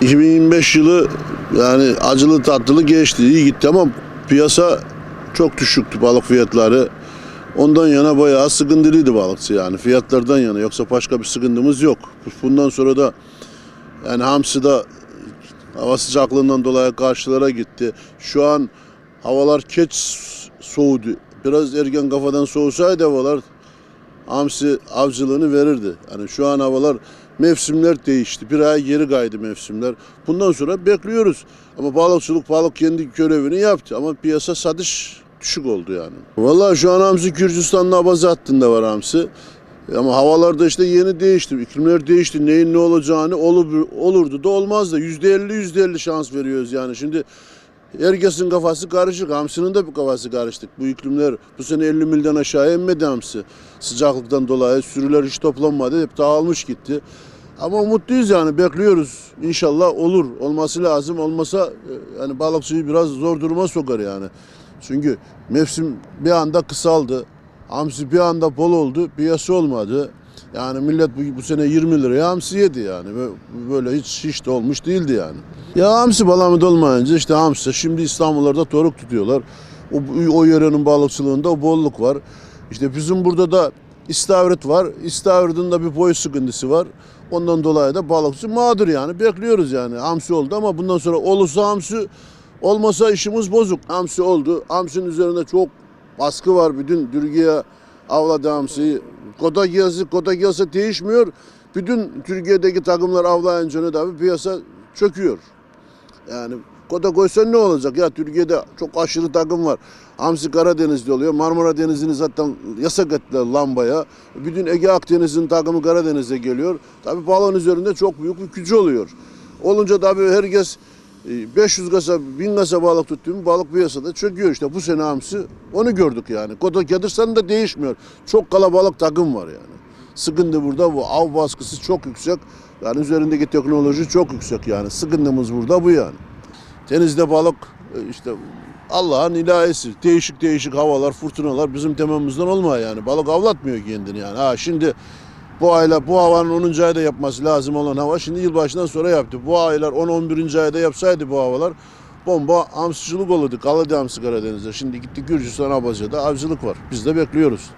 2025 yılı yani acılı tatlılı geçti. iyi gitti ama piyasa çok düşüktü balık fiyatları. Ondan yana bayağı sıkıntılıydı balıkçı yani fiyatlardan yana yoksa başka bir sıkıntımız yok. Bundan sonra da yani hamsi de hava sıcaklığından dolayı karşılara gitti. Şu an havalar geç soğudu. Biraz erken kafadan soğusaydı havalar hamsi avcılığını verirdi. Yani şu an havalar mevsimler değişti. Bir ay geri kaydı mevsimler. Bundan sonra bekliyoruz. Ama balıkçılık balık kendi görevini yaptı. Ama piyasa satış düşük oldu yani. Vallahi şu an hamsi Gürcistan'ın abaza hattında var hamsi. Ama havalarda işte yeni değişti. İklimler değişti. Neyin ne olacağını olur, olurdu da. Yüzde elli yüzde elli şans veriyoruz yani. Şimdi herkesin kafası karışık. Hamsinin de bir kafası karıştık. Bu iklimler bu sene 50 milden aşağı inmedi hamsi. Sıcaklıktan dolayı sürüler hiç toplanmadı. Hep dağılmış gitti. Ama umutluyuz yani bekliyoruz. İnşallah olur. Olması lazım. Olmasa e, yani balıkçıyı biraz zor duruma sokar yani. Çünkü mevsim bir anda kısaldı. Hamsi bir anda bol oldu. Piyasa olmadı. Yani millet bu, bu sene 20 liraya hamsi yedi yani. Bö- Böyle hiç hiç de olmuş değildi yani. Ya hamsi balamı olmayınca işte hamsi. Şimdi İstanbullarda toruk tutuyorlar. O, o yörenin balıkçılığında bolluk var. İşte bizim burada da istavrit var. İstavritin de bir boy sıkıntısı var. Ondan dolayı da balıkçı mağdur yani. Bekliyoruz yani. Hamsi oldu ama bundan sonra olursa hamsi olmasa işimiz bozuk. Hamsi oldu. Hamsinin üzerinde çok baskı var. Bütün Türkiye avladı hamsiyi. Kota giyası, kota giyası değişmiyor. Bütün Türkiye'deki takımlar avlayınca ne tabii piyasa çöküyor. Yani kota koysan ne olacak? Ya Türkiye'de çok aşırı takım var. Hamsi Karadeniz'de oluyor. Marmara Denizi'ni zaten yasak ettiler lambaya. Bütün Ege Akdeniz'in takımı Karadeniz'e geliyor. Tabii balon üzerinde çok büyük bir gücü oluyor. Olunca tabii herkes 500 kasa, 1000 kasa balık tuttu mu balık piyasada çöküyor işte. Bu sene hamsi onu gördük yani. Kota Kedirsan da değişmiyor. Çok kalabalık takım var yani. Sıkıntı burada bu. Av baskısı çok yüksek. Yani üzerindeki teknoloji çok yüksek yani. Sıkıntımız burada bu yani. Denizde balık e, işte Allah'ın ilahisi. Değişik değişik havalar, fırtınalar bizim temamızdan olmuyor yani. Balık avlatmıyor kendini yani. Ha şimdi bu aylar bu havanın 10. ayda yapması lazım olan hava şimdi yılbaşından sonra yaptı. Bu aylar 10-11. ayda yapsaydı bu havalar bomba hamsıcılık olurdu. Kaladı hamsi Karadeniz'de. Şimdi gitti Gürcistan Abazya'da avcılık var. Biz de bekliyoruz.